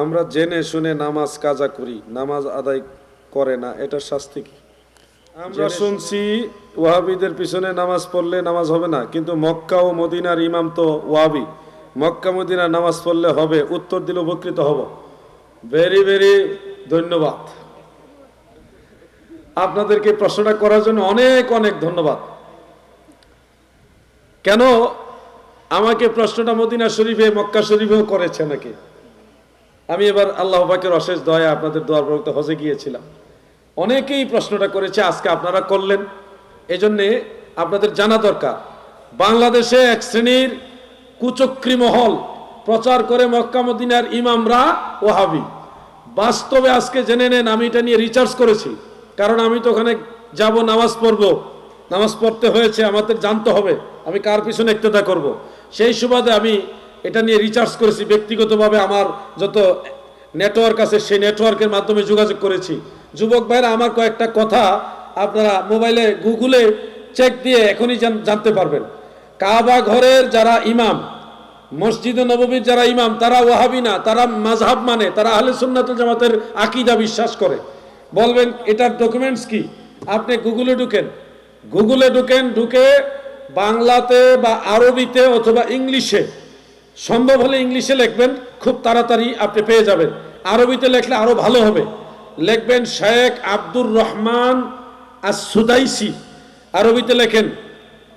আমরা জেনে শুনে নামাজ কাজা করি নামাজ আদায় করে না এটার শাস্তি কি? আমরা শুনছি ওয়াহাবিদের পিছনে নামাজ পড়লে নামাজ হবে না কিন্তু মক্কা ও মদিনার ইমাম তো ওয়াহাবি। মক্কা মদিনার নামাজ পড়লে হবে উত্তর দিলে উপকৃত হব। ভেরি ভেরি ধন্যবাদ। আপনাদেরকে প্রশ্নটা করার জন্য অনেক অনেক ধন্যবাদ। কেন আমাকে প্রশ্নটা মদিনা শরীফে মক্কা শরীফেও করেছে নাকি? আমি এবার আল্লাহ পাকের অশেষ দয়া আপনাদের দোয়ার প্রবক্ত হজে গিয়েছিলাম। অনেকেই প্রশ্নটা করেছে, আজকে আপনারা করলেন। এজন্যে আপনাদের জানা দরকার, বাংলাদেশে এক শ্রেণির কুচক্রী মহল প্রচার করে মক্কা মদিনার ইমামরা ওহাবি। বাস্তবে আজকে জেনে নেন, আমি এটা নিয়ে রিচার্জ করেছি। কারণ আমি তো ওখানে যাব, নামাজ পড়ব। নামাজ পড়তে হয়েছে, আমাদের জানতে হবে, আমি কার পিছনে একতেদা করব। সেই সুবাদে আমি এটা নিয়ে রিচার্জ করেছি, ব্যক্তিগতভাবে আমার যত নেটওয়ার্ক আছে, সেই নেটওয়ার্কের মাধ্যমে যোগাযোগ করেছি। যুবক ভাইরা, আমার কয়েকটা কথা আপনারা মোবাইলে গুগলে চেক দিয়ে এখনই জানতে পারবেন। কাবা ঘরের যারা ইমাম, মসজিদ নববীর যারা ইমাম, তারা ওয়াহাবি না, তারা মাঝহাব মানে তারা আহলে সুন্নাতুল জামাতের আকিদা বিশ্বাস করে। বলবেন, এটার ডকুমেন্টস কি? আপনি গুগলে ঢুকেন। গুগলে ঢুকেন, ঢুকে বাংলাতে বা আরবিতে অথবা ইংলিশে সম্ভব হলে ইংলিশে লিখবেন, খুব তাড়াতাড়ি আপনি পেয়ে যাবেন। আরবিতে লিখলে আরও ভালো হবে। লিখবেন, শেখ আব্দুর রহমান আর সুদাইসি আরবিতে লেখেন,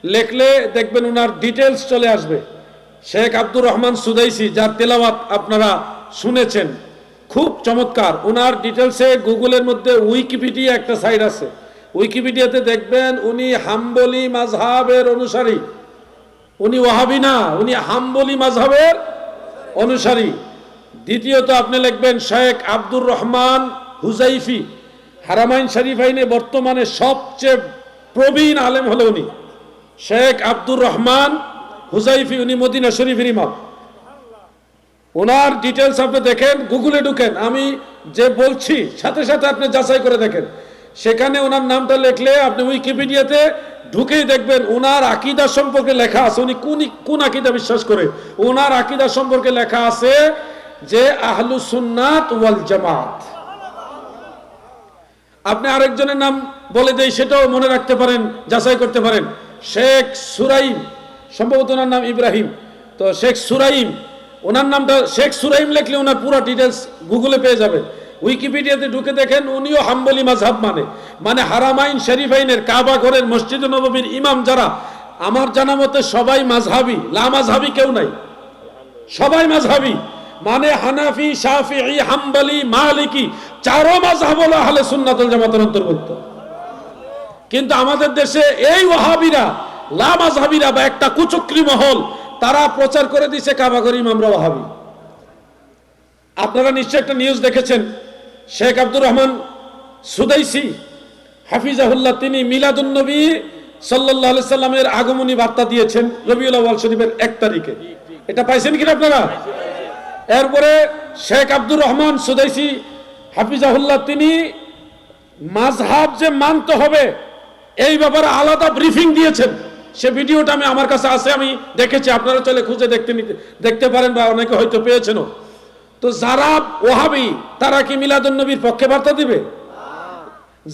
লেখলে দেখবেন ওনার ডিটেলস চলে আসবে। শেখ আব্দুর রহমান সুদাইসি, যার তেলাওয়াত আপনারা শুনেছেন, খুব চমৎকার। ওনার ডিটেলসে গুগলের মধ্যে উইকিপিডিয়া একটা সাইট আছে। উইকিপিডিয়াতে দেখবেন উনি হাম্বলি মাঝহাবের অনুসারী। উনি ওয়াহাবি না, উনি হাম্বলি মাঝহাবের অনুসারী। দ্বিতীয়ত আপনি লিখবেন শেখ আব্দুর রহমান হুজাইফি হারামাইন শরীফ আইনে বর্তমানে সবচেয়ে প্রবীণ আলেম হলো উনি। শেখ আব্দুর রহমান হুজাইফি উনি মদিনা শরীফের ইমাম। ওনার ডিটেলস আপনি দেখেন, গুগলে ঢুকেন, আমি যে বলছি, সাথে সাথে আপনি যাচাই করে দেখেন। সেখানে ওনার নামটা লিখলে আপনি উইকিপিডিয়াতে ঢুকেই দেখবেন ওনার আকিদা সম্পর্কে লেখা আছে। উনি কোন কোন আকিদা বিশ্বাস করে? ওনার আকিদা সম্পর্কে লেখা আছে যে আহলু সুন্নাত ওয়াল জামাত। আপনি আরেকজনের নাম বলে দেই, সেটাও মনে রাখতে পারেন, যাচাই করতে পারেন। শেখ সুরাইম, সম্ভবত ওনার নাম ইব্রাহিম। তো শেখ সুরাইম, ওনার নামটা শেখ সুরাইম লিখলে ওনার পুরো ডিটেলস গুগলে পেয়ে যাবেন। উইকিপিডিয়াতে ঢুকে দেখেন, উনিও হাম্বলি মাঝহাব মানে। মানে হারামাইন শরীফাইনের কাবা ঘরের মসজিদ নববীর ইমাম যারা, আমার জানা মতে সবাই মাঝহাবি, লা মাঝহাবি কেউ নাই। সবাই মাঝহাবি। মানে হানাফি শাফি হাম্বলি, মালিকি, চারো মাঝহাব হলো আহলে সুন্নাতুল জামাতের অন্তর্ভুক্ত। কিন্তু আমাদের দেশে এই ওয়াহাবিরা, লা মাযহাবিরা বা একটা কুচক্রী মহল, তারা প্রচার করে দিছে কাবাগর ইমামরা ওয়াহাবি। আপনারা নিশ্চয় একটা নিউজ দেখেছেন, শেখ আব্দুর রহমান সুদাইসি হাফিজাহুল্লাহ, তিনি মিলাদুন নবী সাল্লাল্লাহু আলাইহি সাল্লামের আগমনী বার্তা দিয়েছেন রবিউল আউয়াল শরীফের এক তারিখে। এটা পাইছেন কিনা আপনারা? এরপরে শেখ আব্দুর রহমান সুদাইসি, হাফিজাহুল্লাহ, তিনি মাঝহাব যে মানতে হবে, এই ব্যাপারে আলাদা ব্রিফিং দিয়েছেন। সে ভিডিওটা আমি আমার কাছে আছে, আমি দেখেছি, আপনারা চলে খুঁজে দেখতে নিতে, দেখতে পারেন বা অনেকে হয়তো পেয়েছেনও। তো যারা ওহাবি, তারা কি মিলাদুন নবীর পক্ষে বার্তা দিবে?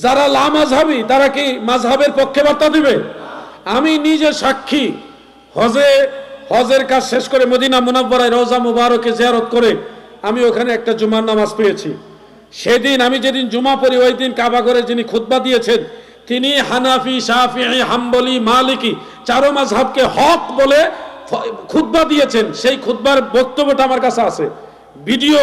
যারা লা মাঝহাবি, তারা কি মাঝহাবের পক্ষে বার্তা দিবে? আমি নিজে সাক্ষী। হজে, হজের কাজ শেষ করে মদিনা মুনাব্বরায় রোজা মুবারকে জিয়ারত করে আমি ওখানে একটা জুমার নামাজ পেয়েছি। সেদিন আমি যেদিন জুমা পড়ি, ওই দিন কাবা করে যিনি খুতবা দিয়েছেন, তিনি হানাফি শাফি হাম্বলি, মালিকি চারো মাঝহাবকে হক বলে খুতবা দিয়েছেন। সেই খুতবার বক্তব্যটা আমার কাছে আছে। ভিডিও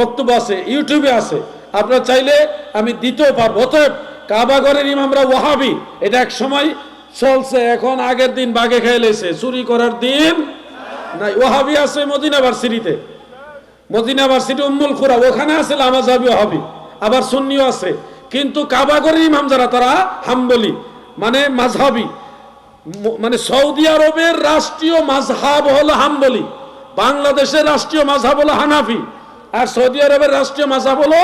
বক্তব্য আছে, ইউটিউবে আছে। আপনারা চাইলে আমি দিতেও পারব, অতএব কাবাগরের ইমামরা ওয়াহাবি, এটা এক সময় চলছে, এখন আগের দিন বাগে খেয়ে লেছে, চুরি করার দিন নাই। ওয়াহাবি আছে মদিনা ভার্সিটিতে। মদিনা ভার্সিটি উম্মুল খুরা, ওখানে আছে লামাজাবি ওয়াহাবি, আবার সুন্নিও আছে। কিন্তু কাবাগরের ইমাম যারা, তারা হাম্বলি মানে মাঝহাবি। মানে সৌদি আরবের রাষ্ট্রীয় মাঝহাব হলো হাম্বলি, বাংলাদেশের রাষ্ট্রীয় মাঝহাব হলো হানাফি, আর সৌদি আরবের রাষ্ট্রীয় মাঝহাব হলো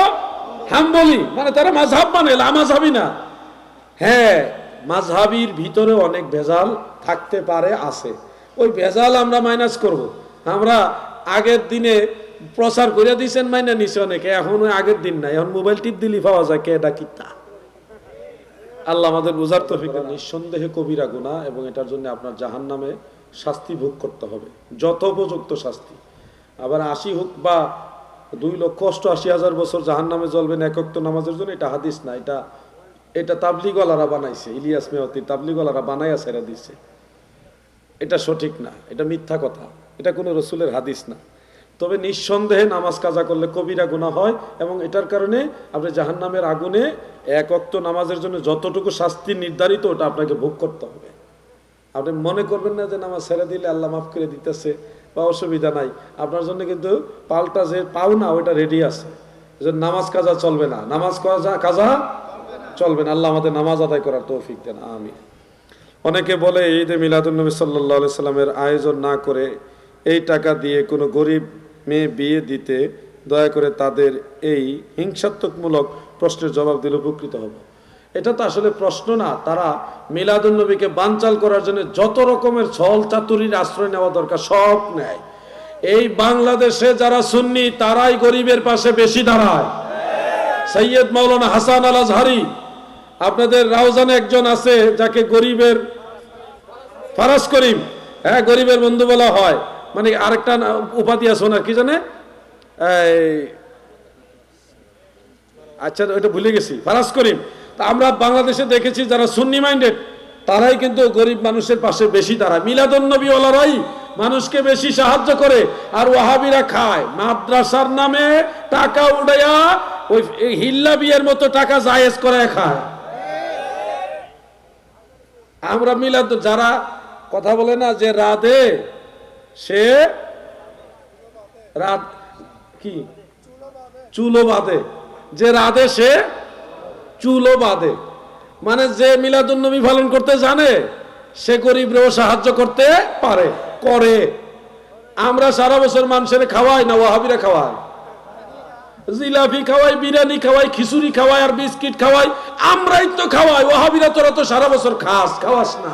হাম্বলি মানে তারা মাঝহাব মানে লামাঝহাবি না। হ্যাঁ মাঝহাবির ভিতরে অনেক ভেজাল থাকতে পারে, আছে। ওই ভেজাল আমরা মাইনাস করব। আমরা আগের দিনে প্রচার করে দিয়েছেন মাইনা নিছে অনেকে, এখন আগের দিন নাই। এখন মোবাইল টিপ দিলি পাওয়া যায়, কে ডাকি তা? আল্লাহ আমাদের বোঝার তো নিঃসন্দেহে কবিরা গুণা এবং এটার জন্য আপনার জাহান নামে শাস্তি ভোগ করতে হবে। যত উপযুক্ত শাস্তি। আবার আশি হোক বা দুই লক্ষ অষ্টআশি হাজার বছর জাহান নামে জ্বলবেন একক তো নামাজের জন্য, এটা হাদিস না, এটা এটা তাবলিগলারা বানাইছে, ইলিয়াস মেহতি তাবলিগলারা বানাইয়া ছেড়ে দিছে। এটা সঠিক না, এটা মিথ্যা কথা, এটা কোনো রসুলের হাদিস না। তবে নিঃসন্দেহে নামাজ কাজা করলে কবিরা গুণা হয় এবং এটার কারণে আপনি জাহান নামের আগুনে এক অক্ত নামাজের জন্য যতটুকু শাস্তি নির্ধারিত, ওটা আপনাকে ভোগ করতে হবে। আপনি মনে করবেন না যে নামাজ ছেড়ে দিলে আল্লাহ মাফ করে দিতেছে বা অসুবিধা নাই। আপনার জন্য কিন্তু পাল্টা যে পাও না ওইটা রেডি আছে। যে নামাজ কাজা চলবে না। নামাজ কাজা কাজা চলবে না। আল্লাহ আমাদের নামাজ আদায় করার তৌফিক দেন। আমি অনেকে বলে, ঈদে মিলাদুলনবী সাল্লাহ সাল্লামের আয়োজন না করে এই টাকা দিয়ে কোনো গরিব মেয়ে বিয়ে দিতে দয়া করে তাদের এই হিংসাত্মকমূলক প্রশ্নের জবাব দিলে উপকৃত হব। এটা তো আসলে প্রশ্ন না। তারা মিলাদুলনবীকে বানচাল করার জন্য যত রকমের ছল চাতুরির আশ্রয় নেওয়া দরকার, সব নেয়। এই বাংলাদেশে যারা সুন্নি, তারাই গরিবের পাশে বেশি দাঁড়ায়। সৈয়দ মৌলানা হাসান আল আজহারি, আপনাদের রাউজানে একজন আছে যাকে গরিবের ফারাস করিম হ্যাঁ গরিবের বন্ধু বলা হয়। মানে আরেকটা উপাধি আছে ওনার, কি জানে? আচ্ছা ওইটা ভুলে গেছি। ফারাস করিম। আমরা বাংলাদেশে দেখেছি যারা সুন্নি মাইন্ডেড, তারাই কিন্তু গরিব মানুষের পাশে বেশি দাঁড়ায়। মিলাদুন্নবীওয়ালারাই মানুষকে বেশি সাহায্য করে আর ওয়াহাবিরা খায়। মাদ্রাসার নামে টাকা উড়াইয়া ওই হিল্লা বিয়ের মতো টাকা জায়েজ করে খায়। আমরা মিলাদ, যারা কথা বলে না যে রাধে সে রাত কি? চুলো বাঁধে। যে রাধে সে চুলো বাঁধে। মানে যে মিলাদুন্নবী পালন করতে জানে, সে গরিবরেও সাহায্য করতে পারে, করে। আমরা সারা বছর মানুষের খাওয়াই না, ওয়াহাবিরা খাওয়াই জিলাপি খাওয়াই, বিরিয়ানি খাওয়াই, খিচুড়ি খাওয়াই, আর বিস্কিট খাওয়াই, আমরাই তো খাওয়াই, ওয়াহাবিরা তোরা তো সারা বছর খাস, খাওয়াস না।